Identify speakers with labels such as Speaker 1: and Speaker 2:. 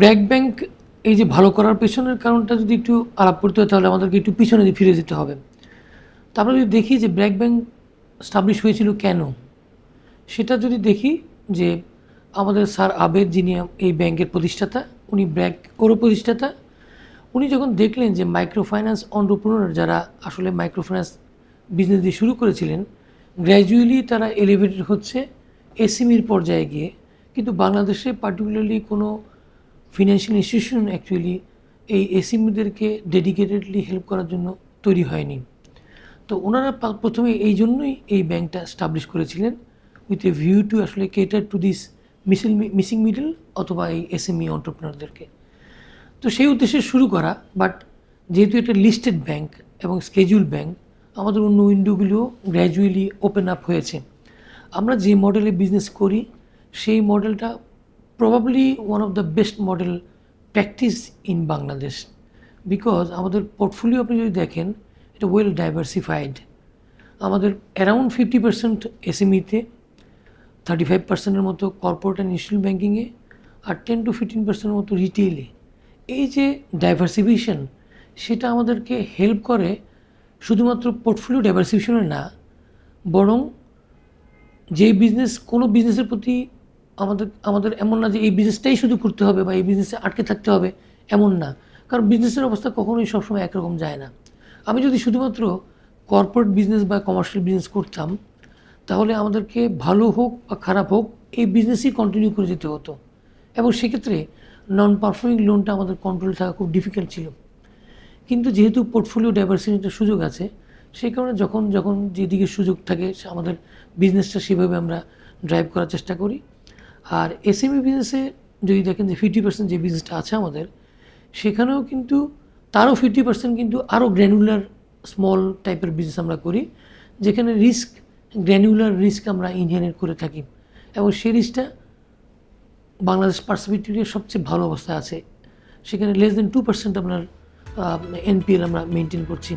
Speaker 1: BRAC bank এই যে ভালো করার পেছনের কারণটা যদি একটু আলাপ করতে হয়, তাহলে আমাদেরকে একটু পিছনে ফিরে যেতে হবে। তারপরে যদি দেখি যে ব্র্যাক ব্যাংক স্টাবলিশ হয়েছিল কেন? সেটা যদি দেখি যে আমাদের স্যার আবেদ যিনি এই ব্যাংকের প্রতিষ্ঠাতা, উনি ব্র্যাক ওরও প্রতিষ্ঠাতা, উনি যখন দেখলেন যে মাইক্রো ফাইন্যান্স অন্টারপ্রনার যারা আসলে মাইক্রো ফাইন্যান্স বিজনেস দিয়ে শুরু করেছিলেন গ্র্যাজুয়ালি তারা এলিভেটেড হচ্ছে এসএমইর পর্যায়ে গিয়ে। কিন্তু বাংলাদেশে পার্টিকুলারলি কোনো ফিনান্সিয়াল ইনস্টিটিউশন অ্যাকচুয়ালি এই এসএমইদেরকে ডেডিকেটেডলি হেল্প করার জন্য তৈরি হয়নি। তো ওনারা প্রথমে এই জন্যই এই ব্যাংকটা স্টাবলিশ করেছিলেন উইথ এ ভিউ টু আসলে cater to this missing missing middle অথবা এই এসএমই অন্টারপ্রিনারদেরকে তো সেই উদ্দেশ্যে শুরু করা বাট যেহেতু এটা লিস্টেড ব্যাংক এবং স্কেজুল ব্যাংক আমাদের অন্য উইন্ডোগুলিও গ্র্যাজুয়ালি ওপেন আপ হয়েছে। আমরা যে মডেলে বিজনেস করি, সেই মডেলটা probably one of the best model practice in Bangladesh because আমাদের পোর্টফোলিও আপনি যদি দেখেন, এটা ওয়েল ডাইভার্সিফাইড আমাদের অ্যারাউন্ড ফিফটি পার্সেন্ট এসএমইতে থার্টি ফাইভ পার্সেন্টের মতো কর্পোরেট অ্যান্ড ইনস্টিটিউট ব্যাঙ্কিংয়ে আর টেন টু ফিফটিন পার্সেন্টের মতো রিটেইলে এই যে ডাইভার্সিফিকেশন সেটা আমাদেরকে হেল্প করে শুধুমাত্র পোর্টফোলিও ডাইভার্সিফিকেশনে না, বরং যে বিজনেস কোনো বিজনেসের প্রতি আমাদের আমাদের এমন না যে এই বিজনেসটাই শুধু করতে হবে বা এই বিজনেসে আটকে থাকতে হবে, এমন না। কারণ বিজনেসের অবস্থা কখনোই সবসময় একরকম যায় না। আমি যদি শুধুমাত্র কর্পোরেট বিজনেস বা কমার্শিয়াল বিজনেস করতাম, তাহলে আমাদেরকে ভালো হোক বা খারাপ হোক, এই বিজনেসই কন্টিনিউ করে যেতে হতো। এবং সেক্ষেত্রে নন পারফর্মিং লোনটা আমাদের কন্ট্রোল থাকা খুব ডিফিকাল্ট ছিল। কিন্তু যেহেতু পোর্টফোলিও ডাইভার্সিটির সুযোগ আছে, সেই কারণে যখন যখন যেদিকে সুযোগ থাকে আমাদের বিজনেসটা সেভাবে আমরা ড্রাইভ করার চেষ্টা করি। আর এসএমই বিজনেসে যদি দেখেন যে ফিফটি পার্সেন্ট যে বিজনেসটা আছে আমাদের, সেখানেও কিন্তু তারও ফিফটি পার্সেন্ট কিন্তু আরও গ্র্যানুলার স্মল টাইপের বিজনেস আমরা করি, যেখানে রিস্ক গ্র্যানুলার রিস্ক আমরা ইনহেরিট করে থাকি। এবং সেই রিস্কটা বাংলাদেশ পার্সিপিটিভের সবচেয়ে ভালো অবস্থায় আছে। সেখানে লেস দেন টু পার্সেন্ট আপনার এনপিএল আমরা মেনটেন করছি।